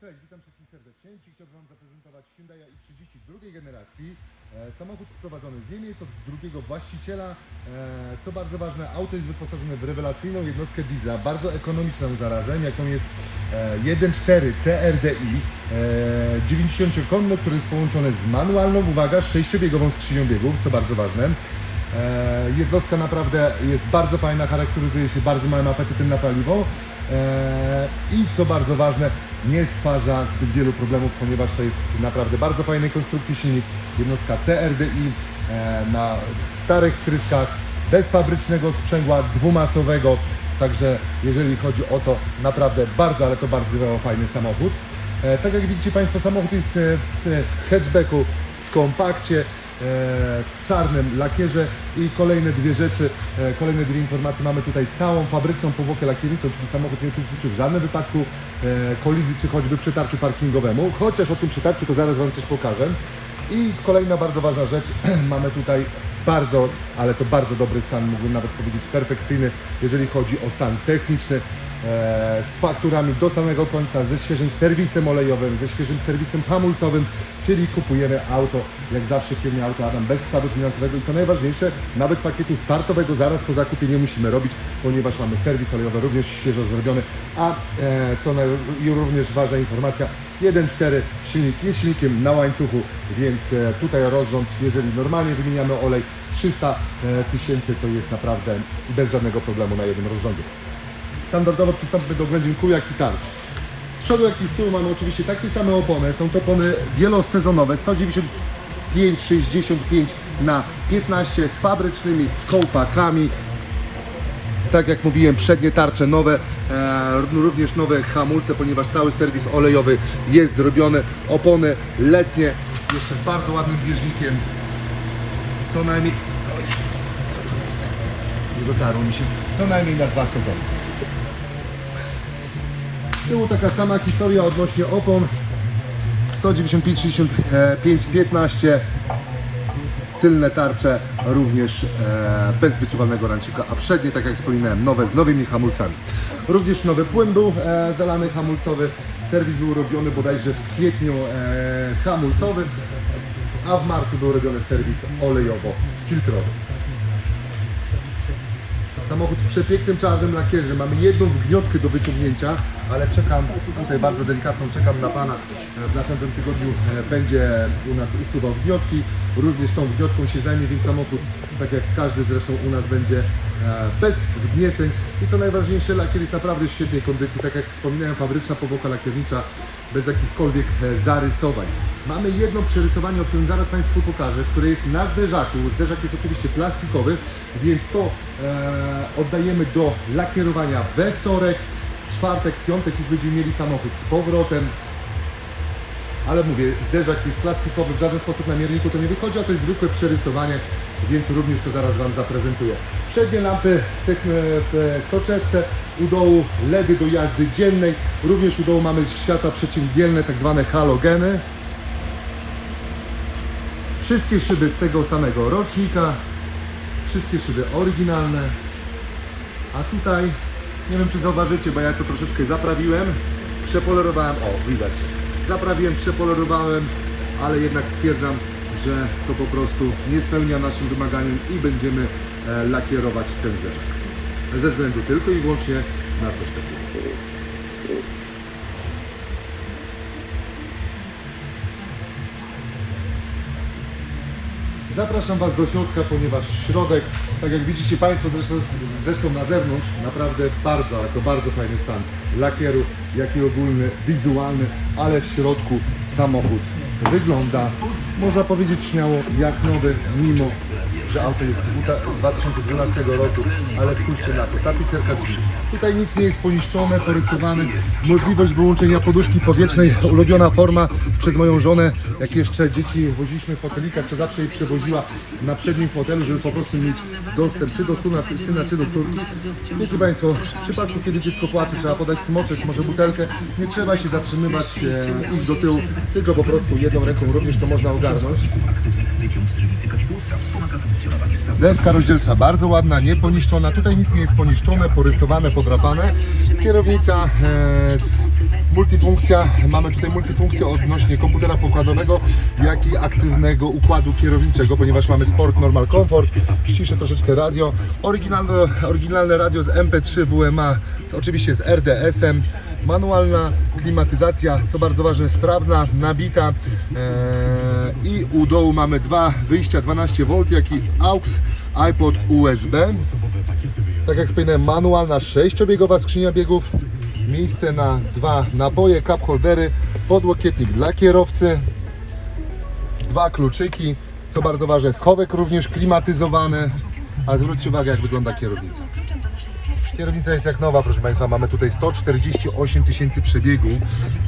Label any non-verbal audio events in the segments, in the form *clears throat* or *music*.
Cześć, witam wszystkich serdecznie. Dzisiaj chciałbym Wam zaprezentować Hyundai i30 drugiej generacji. E, samochód sprowadzony z Niemiec od drugiego właściciela. E, co bardzo ważne, auto jest wyposażone w rewelacyjną jednostkę diesla, bardzo ekonomiczną zarazem, jaką jest e, 1.4 CRDI, e, 90-konny, który jest połączony z manualną, uwaga, sześciobiegową skrzynią biegów, co bardzo ważne. E, jednostka naprawdę jest bardzo fajna, charakteryzuje się bardzo małym apetytem na paliwo i co bardzo ważne, nie stwarza zbyt wielu problemów, ponieważ to jest naprawdę bardzo fajnej konstrukcji silnik. Jednostka CRDI e, na starych wtryskach, bez fabrycznego sprzęgła dwumasowego, także jeżeli chodzi o to, naprawdę bardzo, ale to bardzo fajny samochód. E, tak jak widzicie Państwo, samochód jest e, w hatchbacku, w kompakcie, w czarnym lakierze i kolejne dwie rzeczy, e, kolejne dwie informacje. Mamy tutaj całą fabryczną powłokę lakierniczą, czyli samochód nie uczestniczył w żadnym wypadku e, kolizji czy choćby przetarciu parkingowemu, chociaż o tym przetarciu to zaraz Wam coś pokażę. I kolejna bardzo ważna rzecz, *clears throat* mamy tutaj bardzo, ale to bardzo dobry stan, mógłbym nawet powiedzieć perfekcyjny, jeżeli chodzi o stan techniczny, e, z fakturami do samego końca, ze świeżym serwisem olejowym, ze świeżym serwisem hamulcowym, czyli kupujemy auto, jak zawsze w firmie Auto Adam, bez wkładu finansowego i co najważniejsze, nawet pakietu startowego zaraz po zakupie nie musimy robić, ponieważ mamy serwis olejowy również świeżo zrobiony, a e, co naj, również ważna informacja, 1.4 silnik jest silnikiem na łańcuchu, więc e, tutaj rozrząd, jeżeli normalnie wymieniamy olej, 300 e, tysięcy to jest naprawdę bez żadnego problemu na jednym rozrządzie. Standardowo przystąpmy do oględzin kół jak i tarcz. Z przodu jak i z tyłu mamy oczywiście takie same opony, są to opony wielosezonowe, 195-65 na 15 z fabrycznymi kołpakami, tak jak mówiłem, przednie tarcze nowe, e, również nowe hamulce, ponieważ cały serwis olejowy jest zrobiony. Opony letnie, jeszcze z bardzo ładnym bieżnikiem. Co najmniej. Oj, co to jest? Nie dotarło mi się. Co najmniej na dwa sezony. Tyłu taka sama historia odnośnie opon. 195, 65, 15 tylne tarcze również e, bez wyczuwalnego rancika, a przednie, tak jak wspominałem, nowe z nowymi hamulcami. Również nowy płyn był e, zalany hamulcowy, serwis był robiony bodajże w kwietniu e, hamulcowy, a w marcu był robiony serwis olejowo-filtrowy. Samochód z przepięknym czarnym lakierzem. Mamy jedną wgniotkę do wyciągnięcia, ale czekam, tutaj bardzo delikatną, czekam na Pana. E, W następnym tygodniu e, będzie u nas usuwał wgniotki. Również tą wgniotką się zajmie, więc samochód, tak jak każdy zresztą u nas będzie e, bez wgnieceń. I co najważniejsze, lakier jest naprawdę w świetnej kondycji. Tak jak wspominałem, fabryczna powłoka lakiernicza bez jakichkolwiek e, zarysowań. Mamy jedno przerysowanie, o którym zaraz Państwu pokażę, które jest na zderzaku. Zderzak jest oczywiście plastikowy, więc to e, oddajemy do lakierowania we wtorek. W czwartek, piątek już będziemy mieli samochód z powrotem. Ale mówię, zderzak jest plastikowy, w żaden sposób na mierniku to nie wychodzi, a to jest zwykłe przerysowanie, więc również to zaraz Wam zaprezentuję. Przednie lampy w, tych, w soczewce, u dołu LEDy do jazdy dziennej, również u dołu mamy światła przeciwdzielne, tak zwane halogeny. Wszystkie szyby z tego samego rocznika, wszystkie szyby oryginalne, a tutaj, nie wiem czy zauważycie, bo ja to troszeczkę zaprawiłem, przepolerowałem, o widać, zaprawiłem, przepolerowałem, ale jednak stwierdzam, że to po prostu nie spełnia naszym wymaganiom i będziemy e, lakierować ten zderzak. Ze względu tylko i wyłącznie na coś takiego. Zapraszam Was do środka, ponieważ środek, tak jak widzicie Państwo zresztą, zresztą na zewnątrz, naprawdę bardzo, ale to bardzo fajny stan lakieru, jak i ogólny, wizualny, ale w środku samochód wygląda, można powiedzieć śmiało, jak nowy, mimo że auto jest z 2012 roku, ale spójrzcie na to, tapicerka drzwi. Tutaj nic nie jest poniszczone, porysowane, możliwość wyłączenia poduszki powietrznej, ulubiona forma przez moją żonę, jak jeszcze dzieci woziliśmy w fotelikach, to zawsze jej przewoziła na przednim fotelu, żeby po prostu mieć dostęp czy do syna, syna czy do córki. Wiecie Państwo, w przypadku kiedy dziecko płacze, trzeba podać smoczek, może butelkę, nie trzeba się zatrzymywać, e, iść do tyłu, tylko po prostu jedną ręką również to można ogarnąć. Deska rozdzielcza bardzo ładna, nieponiszczona. Tutaj nic nie jest poniszczone, porysowane, podrapane. Kierownica e, multifunkcja. Mamy tutaj multifunkcję odnośnie komputera pokładowego, jak i aktywnego układu kierowniczego, ponieważ mamy Sport Normal Comfort. Ściszę troszeczkę radio. Oryginalne, oryginalne radio z MP3 WMA, z, oczywiście z RDS-em. Manualna klimatyzacja, co bardzo ważne, sprawna, nabita. E, I u dołu mamy dwa wyjścia 12V, jak i AUX, iPod USB. Tak jak wspominałem, manualna sześciobiegowa skrzynia biegów, miejsce na dwa naboje, cup holdery, podłokietnik dla kierowcy, dwa kluczyki, co bardzo ważne, schowek również klimatyzowany, a zwróćcie uwagę jak wygląda kierownica. Kierownica jest jak nowa, proszę Państwa, mamy tutaj 148 tysięcy przebiegu.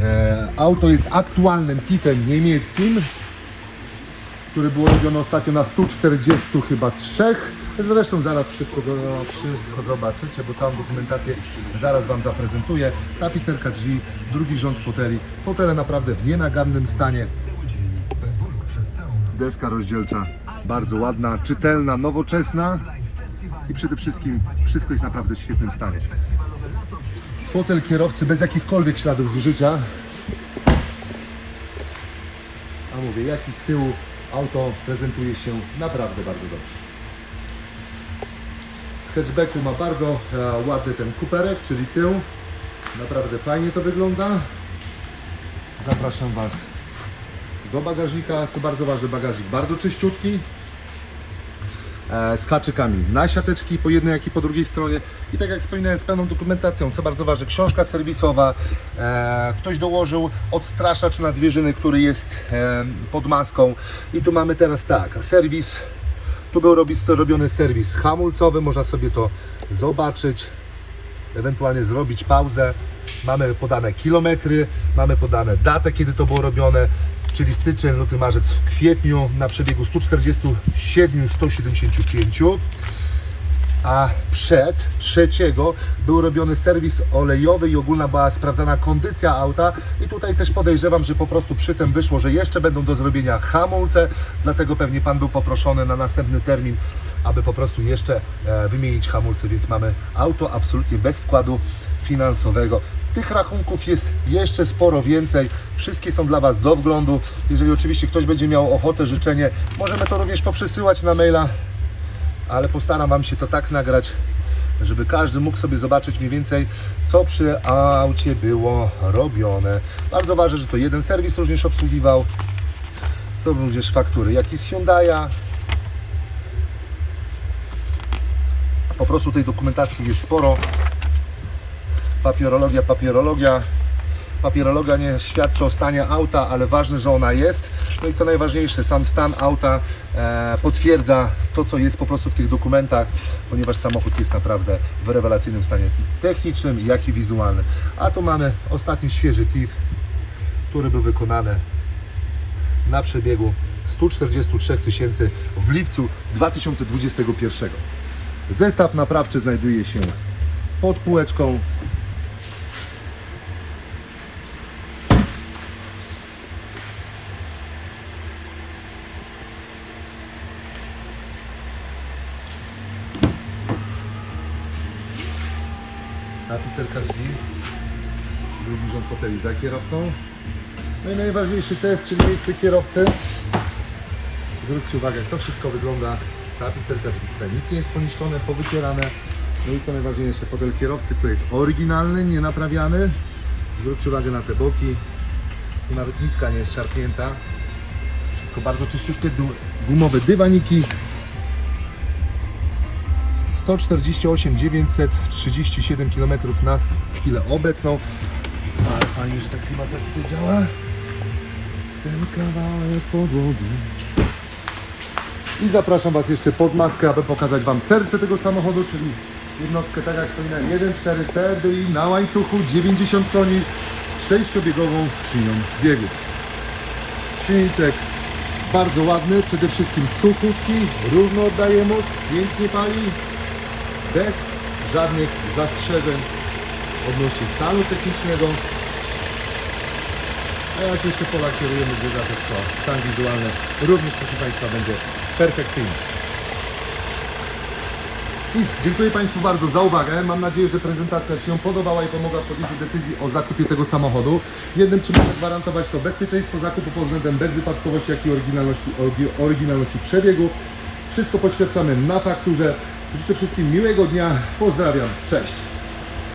E, auto jest aktualnym TIF-em niemieckim, który było robione ostatnio na 140 chyba trzech. Zresztą zaraz wszystko, wszystko zobaczycie, bo całą dokumentację zaraz Wam zaprezentuję. Tapicerka drzwi, drugi rząd foteli. Fotele naprawdę w nienagannym stanie. Deska rozdzielcza, bardzo ładna, czytelna, nowoczesna i przede wszystkim wszystko jest naprawdę w świetnym stanie. Fotel kierowcy bez jakichkolwiek śladów zużycia. A mówię, jak i z tyłu auto prezentuje się naprawdę bardzo dobrze. Hatchbacku ma bardzo e, ładny ten kuperek, czyli tył. Naprawdę fajnie to wygląda. Zapraszam Was do bagażnika, co bardzo ważne, bagażnik bardzo czyściutki. E, z haczykami na siateczki po jednej, jak i po drugiej stronie. I tak jak wspominałem, z pełną dokumentacją, co bardzo ważne, książka serwisowa. E, ktoś dołożył odstraszacz na zwierzyny, który jest pod maską. I tu mamy teraz tak, serwis. Tu był robi- robiony serwis hamulcowy, można sobie to zobaczyć, ewentualnie zrobić pauzę. Mamy podane kilometry, mamy podane datę, kiedy to było robione, czyli styczeń, luty, marzec w kwietniu na przebiegu 147-175 a przed trzeciego był robiony serwis olejowy i ogólna była sprawdzana kondycja auta i tutaj też podejrzewam, że po prostu przy tym wyszło, że jeszcze będą do zrobienia hamulce, dlatego pewnie Pan był poproszony na następny termin, aby po prostu jeszcze e, wymienić hamulce, więc mamy auto absolutnie bez wkładu finansowego. Tych rachunków jest jeszcze sporo więcej. Wszystkie są dla Was do wglądu. Jeżeli oczywiście ktoś będzie miał ochotę, życzenie, możemy to również poprzesyłać na maila ale postaram Wam się to tak nagrać, żeby każdy mógł sobie zobaczyć mniej więcej, co przy aucie było robione. Bardzo ważne, że to jeden serwis również obsługiwał. Są również faktury, jak i z Hyundai'a. Po prostu tej dokumentacji jest sporo. Papierologia, papierologia. Papierologia nie świadczy o stanie auta, ale ważne, że ona jest. No i co najważniejsze, sam stan auta e, potwierdza to, co jest po prostu w tych dokumentach, ponieważ samochód jest naprawdę w rewelacyjnym stanie technicznym, jak i wizualnym. A tu mamy ostatni świeży TIF, który był wykonany na przebiegu 143 tysięcy w lipcu 2021. Zestaw naprawczy znajduje się pod półeczką tapicerka drzwi, drugi rząd foteli za kierowcą. No i najważniejszy test, czyli miejsce kierowcy. Zwróćcie uwagę, jak to wszystko wygląda. Tapicerka drzwi, tutaj nic nie jest poniszczone, powycierane. No i co najważniejsze, fotel kierowcy, który jest oryginalny, nie naprawiany. Zwróćcie uwagę na te boki. Tu nawet nitka nie jest szarpnięta. Wszystko bardzo czyściutkie, gumowe dywaniki, 148 937 km na chwilę obecną. Ale fajnie, że ta klimata tutaj działa. Z ten kawałek podłogi. I zapraszam Was jeszcze pod maskę, aby pokazać Wam serce tego samochodu, czyli jednostkę, tak jak wspominałem, 1.4 CDI na łańcuchu, 90 koni z sześciobiegową skrzynią biegów. Silniczek bardzo ładny, przede wszystkim suchutki, równo oddaje moc, pięknie pali, bez żadnych zastrzeżeń odnośnie stanu technicznego. A jak jeszcze polakierujemy zegarek, to stan wizualny również, proszę Państwa, będzie perfekcyjny. Nic, dziękuję Państwu bardzo za uwagę. Mam nadzieję, że prezentacja się podobała i pomogła w podjęciu decyzji o zakupie tego samochodu. Jednym czym mogę gwarantować to bezpieczeństwo zakupu pod względem bezwypadkowości, jak i oryginalności, oryginalności przebiegu. Wszystko podświadczamy na fakturze. Życzę wszystkim miłego dnia. Pozdrawiam. Cześć.